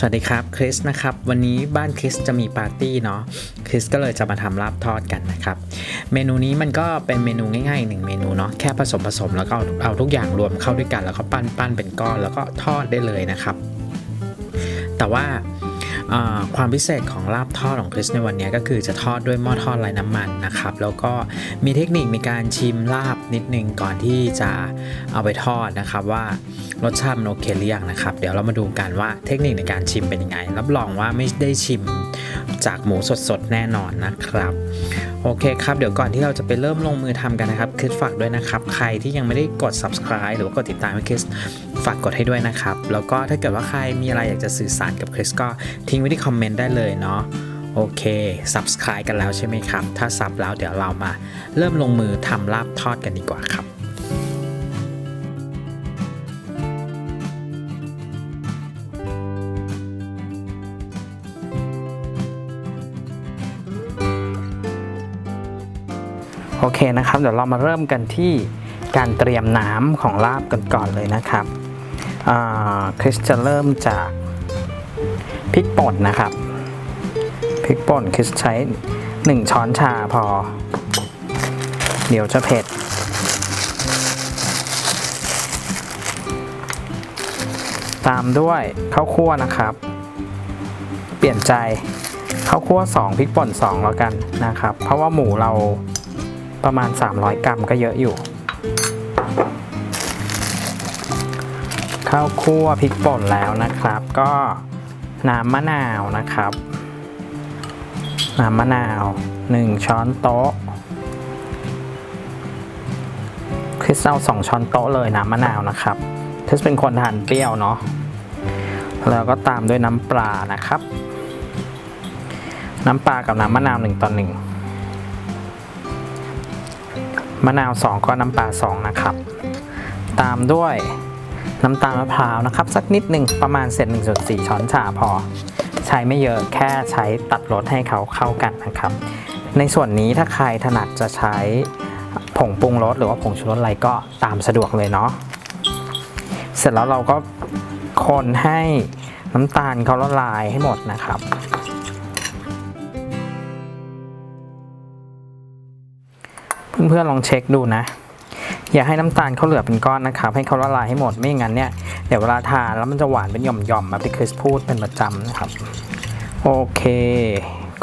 สวัสดีครับคริสนะครับวันนี้บ้านคริสจะมีปาร์ตี้เนาะคริสก็เลยจะมาทำลาบทอดกันนะครับ เมนูนี้มันก็เป็นเมนูง่ายๆหนึ่งเมนูเนาะแค่ผสมผสมแล้วก็เอาเอาทุกอย่างรวมเข้าด้วยกัน แล้วก็ปั้นปั้นเป็นก้อนแล้วก็ทอดได้เลยนะครับ แต่ว่า ความพิเศษของลาบทอดของคริสในวันนี้ก็คือจะทอดด้วยหม้อทอดไร้น้ำมันนะครับ แล้วก็มีเทคนิคในการชิมลาบนิดนึงก่อนที่จะเอาไปทอดนะครับว่ารสชาติมันโอเคหรือยังนะครับ เดี๋ยวเรามาดูกันว่าเทคนิคในการชิมเป็นยังไง รับรองว่าไม่ได้ชิม จากหมูสดๆ แน่นอนนะครับ โอเคครับ เดี๋ยวก่อนที่เราจะไปเริ่มลงมือทำกันนะครับคริสฝากด้วยนะครับ ใครที่ยังไม่ได้กด subscribe หรือว่ากดติดตามให้คริสฝากกดให้ด้วยนะครับ แล้วก็ถ้าเกิดว่าใครมีอะไรอยากจะสื่อสารกับคริสก็ทิ้งไว้ที่คอมเมนต์ได้เลยเนาะโอเค subscribe กันแล้วใช่ไหมครับ ถ้าซับแล้วเดี๋ยวเรามาเริ่มลงมือทำลาบทอดกันดีกว่าครับ โอเคนะครับ เดี๋ยวเรามาเริ่มกันที่การเตรียมน้ำของลาบกันก่อนเลยนะครับคริสจะเริ่มจากพริกป่นนะครับพริกป่นคริสใช้ 1 ช้อนชาพอ เดี๋ยวจะเผ็ด ตามด้วยข้าวคั่วนะครับ เปลี่ยนใจข้าวคั่ว2พริกป่น2แล้วกันนะครับ เพราะว่าหมูเรา ประมาณ 300 กรัมก็เยอะอยู่ ข้าวคั่วพริกป่นแล้วนะครับ ก็น้ำมะนาวนะครับ น้ำมะนาว 1 ช้อนโต๊ะคริสเอา2ช้อนโต๊ะเลยน้ำมะนาวนะครับคริสเป็นคนทานเปรี้ยวเนาะแล้วก็ตามด้วยน้ำปลานะครับ น้ำปลากับน้ำมะนาว1ต่อ1 มะนาว 2ก็น้ำปลา2นะครับ ตามด้วยน้ำตาลมะพร้าวนะครับ สักนิดหนึ่งประมาณเศษ1.4 ช้อนชาพอ ใช้ไม่เยอะแค่ใช้ตัดรสให้เขาเข้ากันนะครับ ในส่วนนี้ถ้าใครถนัดจะใช้ผงปรุงรสหรือว่าผงชูรสอะไรก็ตามสะดวกเลยเนาะเสร็จแล้วเราก็คนให้น้ำตาลเขาละลายให้หมดนะครับ เพื่อนๆลองเช็คดูนะ อย่าให้น้ำตาลเขาเหลือเป็นก้อนนะครับ ให้เขาละลายให้หมดไม่อย่างนั้นเนี่ยเดี๋ยวเวลาทานแล้วมันจะหวานเป็นหย่อมๆแบบที่คริสพูดเป็นประจำนะครับโอเค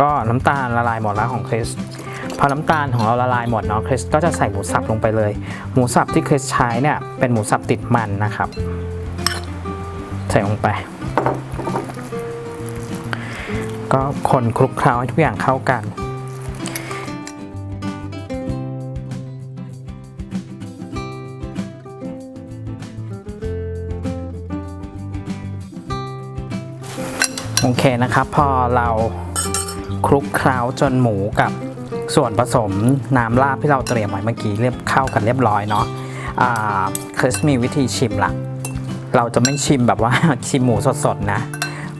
ก็น้ำตาลละลายหมดแล้วของคริสพอน้ำตาลของเราละลายหมดเนาะคริสก็จะใส่หมูสับลงไปเลย หมูสับที่คริสใช้เนี่ยเป็นหมูสับติดมันนะครับ ใส่ลงไป ก็คนคลุกเคล้าให้ทุกอย่างเข้ากัน โอเคนะครับพอเราคลุกเคล้าจนหมูกับส่วนผสมน้ำลาบที่เราเตรียมไว้เมื่อกี้เรียบเข้ากันเรียบร้อยเนาะคริสมีวิธีชิมละเราจะไม่ชิมแบบว่าชิมหมูสดๆนะ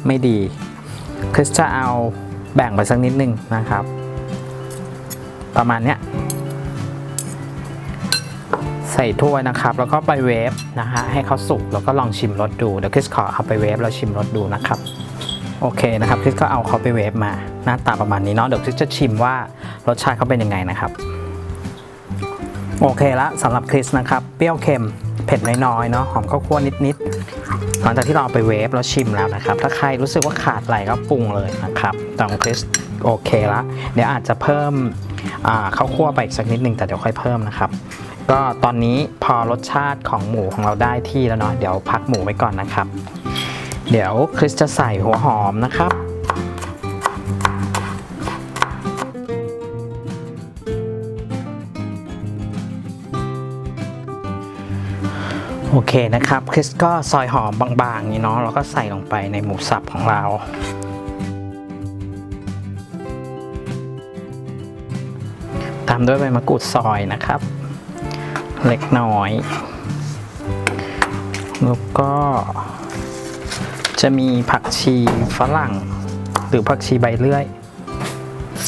ไม่ดีคริสจะเอาแบ่งไปสักนิดนึงนะครับ ประมาณเนี้ยใส่ถ้วยนะครับ แล้วก็ไปเวฟนะฮะให้เขาสุกแล้วก็ลองชิมรสดูเดี๋ยวคริสขอเอาไปเวฟแล้วชิมรสดูนะครับ โอเคนะครับคริสก็เอาเขาไปเวฟมาหน้าตาประมาณนี้เนาะเดี๋ยวคริสจะชิมว่ารสชาติเขาเป็นยังไงนะครับ โอเคละสำหรับคริสนะครับเปรี้ยวเค็มเผ็ดน้อยๆเนาะหอมข้าวคั่วนิดๆหลังจากที่เราเอาไปเวฟแล้วชิมแล้วนะครับ ถ้าใครรู้สึกว่าขาดอะไรก็ปรุงเลยนะครับตองคริสโอเคละเดี๋ยวอาจจะเพิ่มข้าวคั่วไปอีกสักนิดนึงแต่เดี๋ยวค่อยเพิ่มนะครับก็ตอนนี้พอรสชาติของหมูของเราได้ที่แล้วเนาะเดี๋ยวพักหมูไว้ก่อนนะครับ เดี๋ยวคริสจะใส่หัวหอมนะครับ โอเคนะครับ คริสก็ซอยหอมบางๆนี่เนาะแล้วก็ใส่ลงไปในหมูสับของเรา ตามด้วยใบมะกรูดซอยนะครับ เล็กน้อย แล้วก็ จะมีผักชีฝรั่ง หรือผักชีใบเลื่อย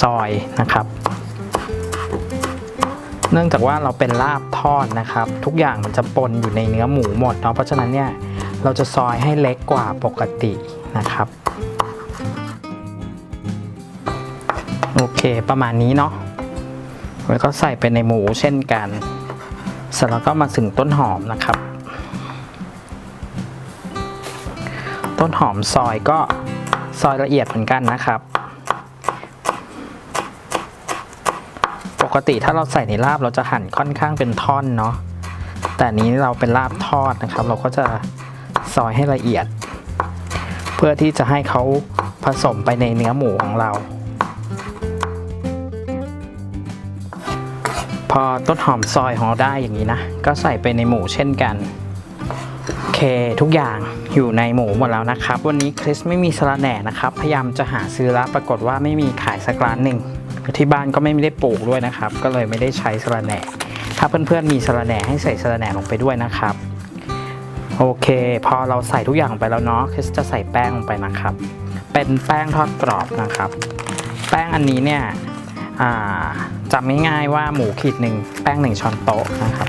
ซอยนะครับ เนื่องจากว่าเราเป็นลาบทอดนะครับ ทุกอย่างมันจะปนอยู่ในเนื้อหมูหมดเนาะเพราะฉะนั้นเนี่ยเราจะซอยให้เล็กกว่าปกตินะครับโอเคประมาณนี้เนาะแล้วก็ใส่ไปในหมูเช่นกัน เสร็จแล้วก็มาถึงต้นหอมนะครับ ต้นหอมซอยก็ซอยละเอียดเหมือนกันนะครับ ปกติถ้าเราใส่ในลาบเราจะหั่นค่อนข้างเป็นท่อนเนาะ แต่นนี้เราเป็นลาบทอดนะครับ เราก็จะซอยให้ละเอียด เพื่อที่จะให้เขาผสมไปในเนื้อหมูของเรา พอต้นหอมซอยของเราได้อย่างนี้นะ ก็ใส่ไปในหมูเช่นกัน โอเคทุกอย่าง อยู่ในหมูหมดแล้วนะครับ วันนี้คริสไม่มีสะระแหน่นะครับ พยายามจะหาซื้อแล้วปรากฏว่าไม่มีขายสักร้านหนึ่งที่บ้านก็ไม่ได้ปลูกด้วยนะครับ ก็เลยไม่ได้ใช้สะระแหน่ถ้าเพื่อนๆมีสะระแหน่ให้ใส่สะระแหน่ลงไปด้วยนะครับ โอเค พอเราใส่ทุกอย่างไปแล้วเนาะคริสจะใส่แป้งลงไปนะครับ เป็นแป้งทอดกรอบนะครับ แป้งอันนี้เนี่ยจำง่ายๆว่าหมูขีดหนึ่งแป้งหนึ่งช้อนโต๊ะนะครับ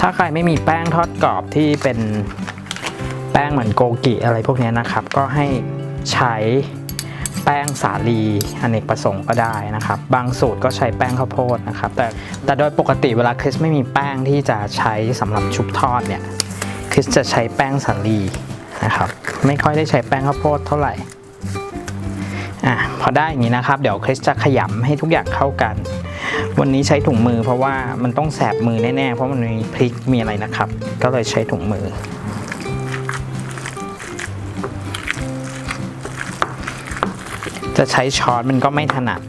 ถ้าใครไม่มีแป้งทอดกรอบที่เป็นแป้งเหมือนโกกิอะไรพวกนี้นะครับ ก็ให้ใช้แป้งสาลีอเนกประสงค์ก็ได้นะครับ บางสูตรก็ใช้แป้งข้าวโพดนะครับ แต่แต่โดยปกติเวลาคริสไม่มีแป้งที่จะใช้สำหรับชุบทอดเนี่ยคริสจะใช้แป้งสาลีนะครับ ไม่ค่อยได้ใช้แป้งข้าวโพดเท่าไหร่อะพอได้อย่างนี้นะครับ เดี๋ยวคริสจะขยำให้ทุกอย่างเข้ากัน วันนี้ใช้ถุงมือเพราะว่ามันต้องแสบมือแน่ๆ เพราะมันมีพริกมีอะไรนะครับ ก็เลยใช้ถุงมือ จะใช้ช้อนมันก็ไม่ถนัด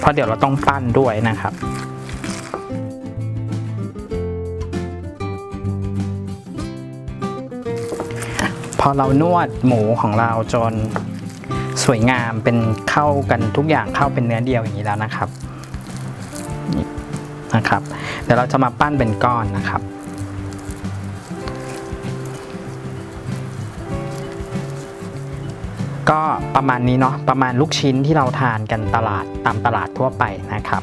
เพราะเดี๋ยวเราต้องปั้นด้วยนะครับพอเรานวดหมูของเราจน สวยงามเป็นเข้ากันทุกอย่างเข้าเป็นเนื้อเดียวอย่างนี้แล้วนะครับนะครับ เดี๋ยวเราจะมาปั้นเป็นก้อนนะครับก็ประมาณนี้เนาะประมาณลูกชิ้นที่เราทานกันตลาดตามตลาดทั่วไปนะครับ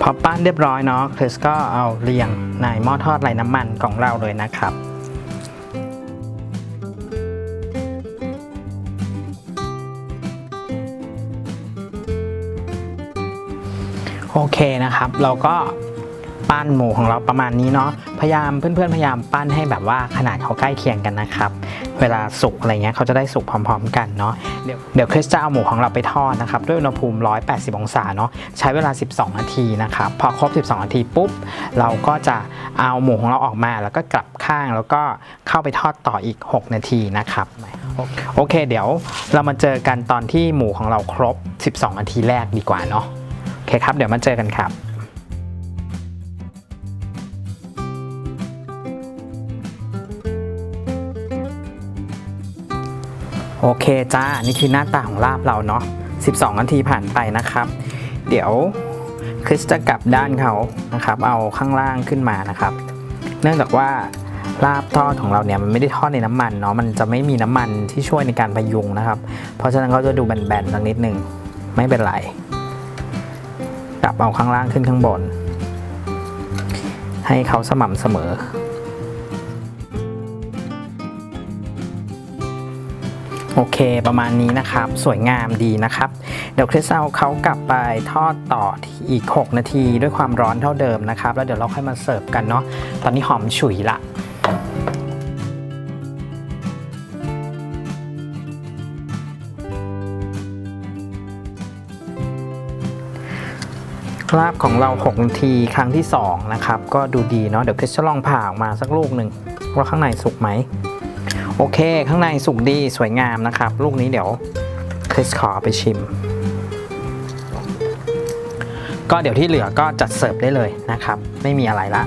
พอปั้นเรียบร้อยเนาะคริสก็เอาเรียงในหม้อทอดไร้น้ำมันของเราเลยนะครับ โอเคนะครับ เราก็ปั้นหมูของเราประมาณนี้เนาะพยายามเพื่อนๆพยายามปั้นให้แบบว่าขนาดเขาใกล้เคียงกันนะครับ เวลาสุกอะไรเงี้ยเขาจะได้สุกพร้อม ๆ กันเนาะเดี๋ยวเดี๋ยวคริสจะเอาหมูของเราไปทอดนะครับ ด้วยอุณหภูมิ 180 องศาเนาะใช้เวลา 12 นาทีนะครับ พอครบ 12 นาทีปุ๊บ เราก็จะเอาหมูของเราออกมาแล้วก็กลับข้างแล้วก็เข้าไปทอดต่ออีก 6 นาทีนะครับโอเค เดี๋ยวเรามาเจอกันตอนที่หมูของเราครบ 12 นาทีแรกดีกว่าเนาะ เคครับ เดี๋ยวมาเจอกันครับโอเคจ้า นี่คือหน้าตาของลาบเราเนาะ 12 นาทีผ่านไปนะครับ เดี๋ยวคริสจะกลับด้านเขานะครับ เอาข้างล่างขึ้นมานะครับ เนื่องจากว่าลาบทอดของเราเนี่ยมันไม่ได้ทอดในน้ำมันเนาะ มันจะไม่มีน้ำมันที่ช่วยในการพยุงนะครับ เพราะฉะนั้นเขาจะดูแบนๆสักนิดหนึ่งไม่เป็นไร บเอาข้างล่างขึ้นข้างบน ให้เขาสม่ำเสมอ โอเคประมาณนี้นะครับ สวยงามดีนะครับ เดี๋ยวคริสเอาเขากลับไปทอดต่อที่อีก 6 นาทีด้วยความร้อนเท่าเดิมนะครับ แล้วเดี๋ยวเราค่อยมาเสิร์ฟกันเนาะตอนนี้หอมฉุยละ ลาบของเรา6นาทีครั้งที่ 2 นะครับ ก็ดูดีเนาะเดี๋ยวคริสจะลองผ่าออกมาสักลูกหนึ่งว่าข้างในสุกไหม โอเค ข้างในสุกดีสวยงามนะครับ ลูกนี้เดี๋ยวคริสขอไปชิม ก็เดี๋ยวที่เหลือก็จัดเสิร์ฟได้เลยนะครับ ไม่มีอะไรละ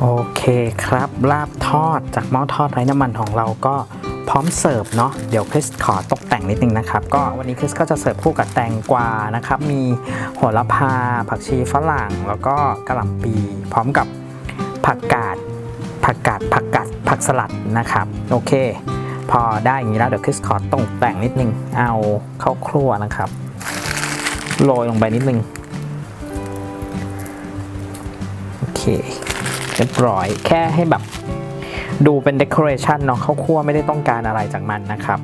โอเคครับลาบทอดจากหม้อทอดไร้น้ำมันของเราก็ พร้อมเสิร์ฟเนาะเดี๋ยวคริสขอตกแต่งนิดนึงนะครับ ก็วันนี้คริสก็จะเสิร์ฟคู่กับแตงกวานะครับ มีโหระพา ผักชีฝรั่ง แล้วก็กระหล่ำปี พร้อมกับผักกาดผักกาดผักกาดผักสลัดนะครับ โอเค พอได้อย่างนี้แล้วเดี๋ยวคริสขอตกแต่งนิดนึงเอาข้าวครัวนะครับโรยลงไปนิดนึงโอเคเรียบร้อยแค่ให้แบบ ดูเป็นเด o อเรชันเนาะข้าวคั่วไม่ได้ต้องการอะไรจากมันนะครับ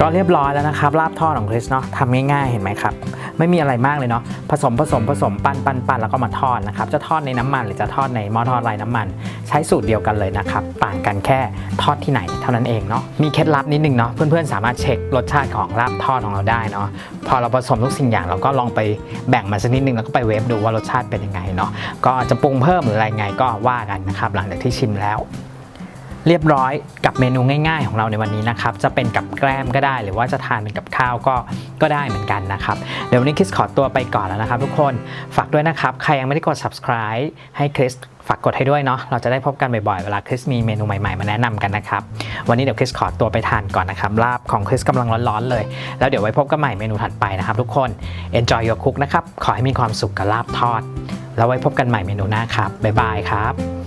ก็เรียบร้อยแล้วนะครับลาบทอดของคริสเนาะทำง่ายๆเห็นไหมครับ ไม่มีอะไรมากเลยเนาะผสมผสมผสมปั้นปั้นปั้นแล้วก็มาทอดนะครับ จะทอดในน้ำมันหรือจะทอดในหม้อทอดไร้น้ำมัน ใช้สูตรเดียวกันเลยนะครับ ต่างกันแค่ทอดที่ไหนเท่านั้นเองเนาะมีเคล็ดลับนิดนึงเนาะเพื่อนๆ สามารถเช็ครสชาติของลาบทอดของเราได้เนาะพอเราผสมทุกสิ่งอย่างเราก็ลองไปแบ่งมันสักนิดนึงแล้วก็ไปเวฟดูว่ารสชาติเป็นยังไงเนาะก็จะปรุงเพิ่มหรืออะไรไงก็ว่ากันนะครับหลังจากที่ชิมแล้ว เรียบร้อยกับเมนูง่าย ๆ ของเราในวันนี้นะครับ จะเป็นกับแกล้มก็ได้ หรือว่าจะทานเป็นกับข้าวก็ก็ได้เหมือนกันนะครับ เดี๋ยววันนี้คริสขอตัวไปก่อนแล้วนะครับ ทุกคนฝากด้วยนะครับ ใครยังไม่ได้กด subscribe ให้คริสฝากกดให้ด้วยเนาะเราจะได้พบกันบ่อยๆ เวลาคริสมีเมนูใหม่ๆ มาแนะนำกันนะครับ วันนี้เดี๋ยวคริสขอตัวไปทานก่อนนะครับ ลาบของคริสกำลังร้อนๆเลย แล้วเดี๋ยวไว้พบกันใหม่เมนูถัดไปนะครับทุกคน enjoy your cook นะครับ ขอให้มีความสุขกับลาบทอด แล้วไว้พบกันใหม่เมนูหน้าครับบ๊ายบายครับ